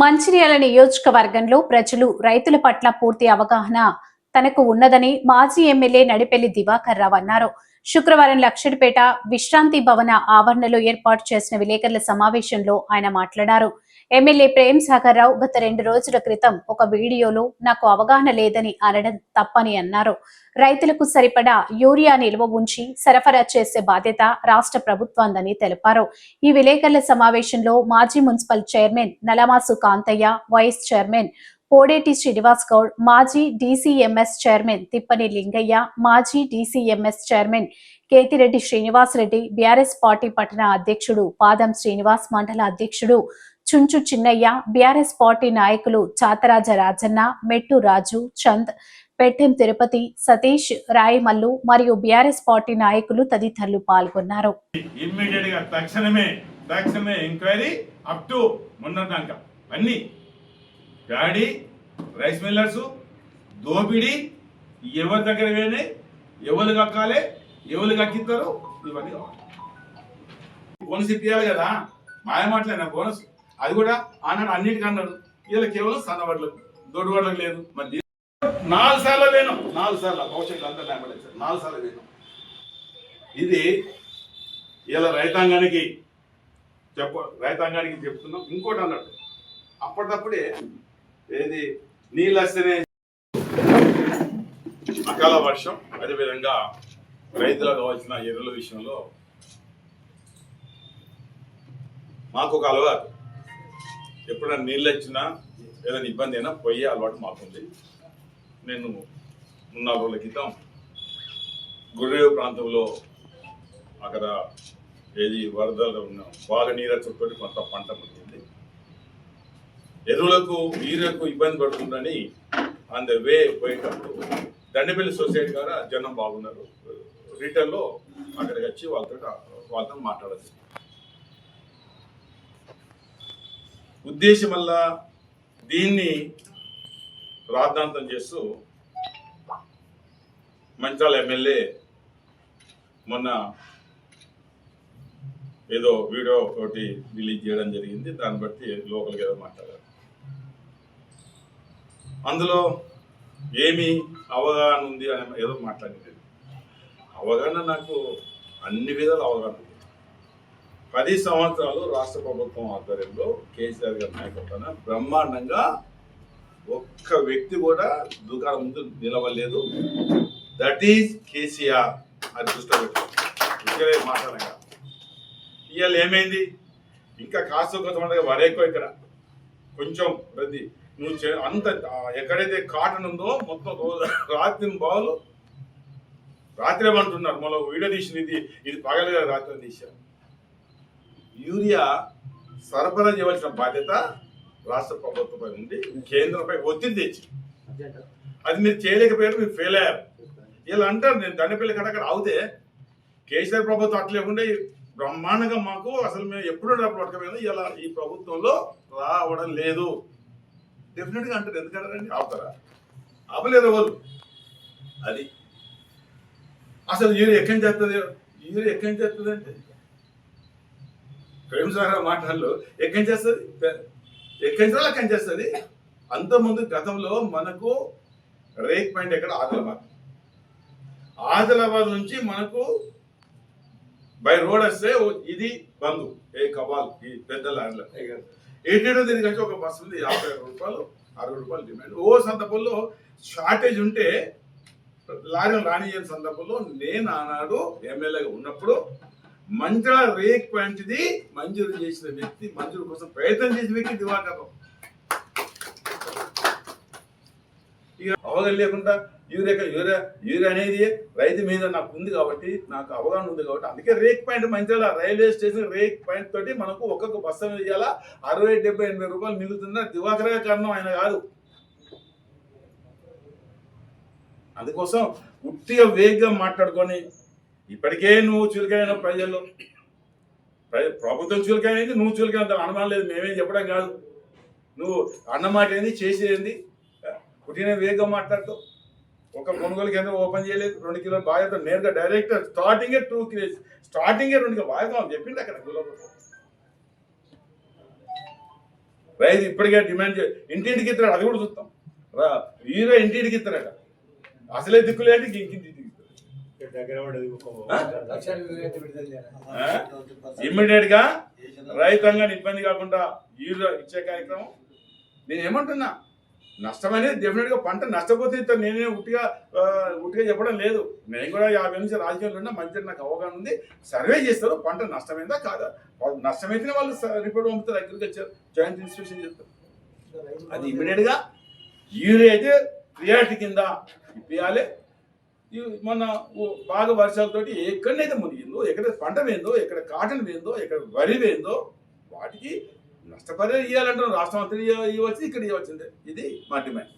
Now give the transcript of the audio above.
మంచిర్యాల నియోజకవర్గంలో ప్రజలు రైతుల పట్ల పూర్తి అవగాహన తనకు ఉన్నదని మాజీ ఎమ్మెల్యే నడిపెల్లి దివాకర్ రావు అన్నారు. శుక్రవారం లక్షడిపేట విశ్రాంతి భవన ఆవరణలో ఏర్పాటు చేసిన విలేకరుల సమావేశంలో ఆయన మాట్లాడారు. ఎమ్మెల్యే ప్రేమ్ సాగర్ రావు గత రెండు రోజుల క్రితం ఒక వీడియోలో నాకు అవగాహన లేదని అనడం తప్పని అన్నారు. రైతులకు సరిపడా యూరియా నిల్వ ఉంచి సరఫరా చేసే బాధ్యత రాష్ట్ర ప్రభుత్వాందని తెలిపారు. ఈ విలేకరుల సమావేశంలో మాజీ municipal chairman Nalamasu Kanthaiah vice chairman Podeti Srinivas Goud మాజీ డీసీఎంఎస్ చైర్మన్ తిప్పని లింగయ్య మాజీ DCMS chairman Ketireddy Srinivas Reddy BRS party పట్టణ అధ్యక్షుడు పాదం శ్రీనివాస్ మండల అధ్యక్షుడు చుంచు చిన్నయ్య బీఆర్ఎస్ పార్టీ నాయకులు చాతరాజ రాజన్న మెట్టు రాజు చంద్ పెట్టెం తిరుపతి సతీష్ రాయమల్లు మరియు బీఆర్ఎస్ పార్టీ నాయకులు తదితరులు పాల్గొన్నారు. తక్షణమే తక్షణమే ఎంక్వైరీ అప్ టు మొన్నదాకా అన్ని. ప్యాడీ రైస్ మిల్లర్స్ దోపిడీ ఎవరి దగ్గర వేనే ఎవరు కక్కాలి ఎవరు కక్కిస్తారు ఇవన్నీ. కావాలి బోనస్ ఇప్పించాలి కదా మాయమాటలేనా బోనస్ అది కూడా ఆనాడు అన్నిటికీ అన్నాడు వీళ్ళ కేవలం సన్నవాళ్ళకు దొడ్డుబడ్లకు లేదు. మరి నాలుగు సార్లు లేను. నాలుగు సార్లు భవిష్యత్తు అంతా లేపలేదు సార్. నాలుగు సార్లు లేను. ఇది ఇలా రైతాంగానికి చెప్ప రైతాంగానికి చెప్తున్నాం. ఇంకోటి అన్నట్టు అప్పటికప్పుడే ఏది నీళ్ళు వస్తేనే అకాల వర్షం. అదేవిధంగా రైతులకు కావాల్సిన ఎరువుల విషయంలో మాకు ఒక అలవాటు. ఎప్పుడైనా నీళ్ళు వచ్చినా ఏదైనా ఇబ్బంది అయినా పోయే అలవాటు మాకుంది. నేను మూడు నాలుగు రోజుల క్రితం గుర్రేవు ప్రాంతంలో అక్కడ ఏది వరదలు ఉన్న బాగా నీరు చుట్టూ కొంత పంట ముట్టింది ఎరువులకు నీరులకు ఇబ్బంది పడుతుందని ఆన్ ద వే పోయేటప్పుడు దండపల్లి సొసైటీ గారు జనం బాగున్నారు. రిటర్న్లో అక్కడికి వచ్చి వాళ్ళతో వాళ్ళతో మాట్లాడచ్చు ఉద్దేశం వల్ల దీన్ని రాద్ధాంతం చేస్తూ మంచాల ఎమ్మెల్యే మొన్న ఏదో వీడియో ఒకటి రిలీజ్ చేయడం జరిగింది. దాన్ని బట్టి లోకల్గా ఏదో మాట్లాడారు. అందులో ఏమి అవగాహన ఉంది అని ఏదో మాట్లాడింది. అవగాహన నాకు అన్ని విధాలు అవగాహన పది సంవత్సరాలు రాష్ట్ర ప్రభుత్వం ఆధ్వర్యంలో కేసీఆర్ గారి నాయకత్వాన బ్రహ్మాండంగా ఒక్క వ్యక్తి కూడా దుకాణం ముందు నిలవలేదు. దట్ ఈజ్ కేసీఆర్ అది దృష్టిలో పెట్టుకో ఇక్కడే మాట్లాడగా. ఇవాళ ఏమైంది? ఇంకా కాస్త కొంతమంది వరేకో ఇక్కడ. కొంచెం ప్రతి నువ్వు అంత ఎక్కడైతే కాటన్ ఉందో మొత్తం రోజు రాత్రి బావులు రాత్రి ఏమంటున్నారు? మళ్ళీ వీడియో తీసింది ఇది. ఇది పగలగా రాత్రి తీశారు. యూరియా సరఫరా చేయవలసిన బాధ్యత రాష్ట్ర ప్రభుత్వంపై ఉంది. కేంద్రంపై ఒత్తిడి తెచ్చి అది మీరు చేయలేకపోయారు మీరు ఫెయిల్ అయ్యారు. ఇలా అంటారు నేను దండపల్లి కడకడ అవుతే కేసీఆర్ ప్రభుత్వం అట్లా లేకుండా బ్రహ్మాండంగా మాకు అసలు మేము ఎప్పుడు డబ్బులు పట్టుకపోయింది ఇలా ఈ ప్రభుత్వంలో రావడం లేదు. డెఫినెట్గా అంటారు. ఎందుకంటారండి ఆపుతారా? ఆపలేదు ఎవరు? అది. అసలు యూరి ఎక్కడి చేస్తుంది యూరి ఎక్కడి చేస్తుంది అంటే? ప్రేమసాగర్ మాటల్లో ఎక్కడి చేస్తుంది ఎక్కడి నుంచి అక్కడి చేస్తుంది అంతకుముందు గతంలో మనకు రేక్ పాయింట్ ఎక్కడ? ఆదిలాబాద్. ఆదిలాబాద్ నుంచి మనకు బై రోడ్ వస్తే ఓ- ఇది బంధు ఏ కబాల్ ఈ పెద్ద ల్యాండ్లో ఏటేటో దీనికి వచ్చి ఒక బస్సు ఉంది యాభై రూపాయలు అరవై రూపాయలు డిమాండ్. ఓ సందర్భంలో షార్టేజ్ ఉంటే లారీలు రానియని సందర్భంలో నేను ఆనాడు ఎమ్మెల్యేగా ఉన్నప్పుడు మంచిగా రేక్ పాయింట్ది మంజూరు చేసిన వ్యక్తి మంజూరు కోసం ప్రయత్నం చేసిన వ్యక్తి దివాకరం ఇక అవగాహన లేకుండా యూరియా యూరియా యూరియా అనేది రైతు మీద నాకు ఉంది కాబట్టి నాకు అవగాహన ఉంది కాబట్టి అందుకే రేక్ పాయింట్ మంచిగా రైల్వే స్టేషన్ రేక్ పాయింట్ తోటి మనకు ఒక్కొక్క బస్సు మీద ఇవ్వాలా అరవై డెబ్బై ఎనభై రూపాయలు మిగులుతున్న దివాకరే కారణం ఆయన కాదు. అందుకోసం ఉట్టిగా వేగంగా మాట్లాడుకొని ఇప్పటికే నువ్వు చులకైన ప్రజల్లో ప్రభుత్వం చులకైనది నువ్వు చులకైన అనుమానం లేదు. మేమేం చెప్పడం కాదు. నువ్వు అన్నమాట ఏంది చేసేది పుట్టిన వేగం మాట్లాడుతావు ఒక కొనుగోలు కేంద్రం ఓపెన్ చేయలేదు. రెండు కిలో బాధ్యత నేరుగా డైరెక్ట్ స్టార్టింగే టూ కిలోస్ స్టార్టింగే రెండు కిలో బాధ్యత అని చెప్పింది అక్కడ రైతు ఇప్పటికే డిమాండ్ చే ఇంటింటికి ఇస్తాడు అది కూడా చూస్తాం. రా హీరో ఇంటింటికి ఇస్తారట అసలే దిక్కులేంటి ఇంకింటి ఇమ్మీడియట్గా రైతాంగాన్ని ఇబ్బంది కాకుండా హీరో ఇచ్చే కార్యక్రమం. నేను ఏమంటున్నా నష్టం అనేది డెఫినెట్గా పంట నష్టపోతే నేనే ఉట్టిగా ఉట్టిగా చెప్పడం లేదు. నేను కూడా యాభై నుంచి రాజకీయాలు ఉన్నా మంచిగా నాకు అవగాహన ఉంది. సర్వే చేస్తారు పంట నష్టమైందా కాదా? వాళ్ళు నష్టమైతేనే వాళ్ళు స- రిపోర్ట్ పంపుతారు అగ్రికల్చర్ జాయింట్ ఇన్స్టిట్యూషన్ చెప్తారు అది ఇమీడియట్గా యూరియా అయితే ప్రియారిటీ కింద ఇప్పియాలి. ఇవి మొన్న బాగా వర్షాలతోటి ఎక్కడనైతే మునిగిందో ఎక్కడ పంట వేందో ఎక్కడ కాటన్ వేందో ఎక్కడ వరి వేందో వాటికి నష్టపరిహారం ఇవ్వాలంటారు రాష్ట్రం అంతా ఇవ్వచ్చు ఇక్కడ ఇవ్వాల్సిందే. ఇది మా డిమాండ్.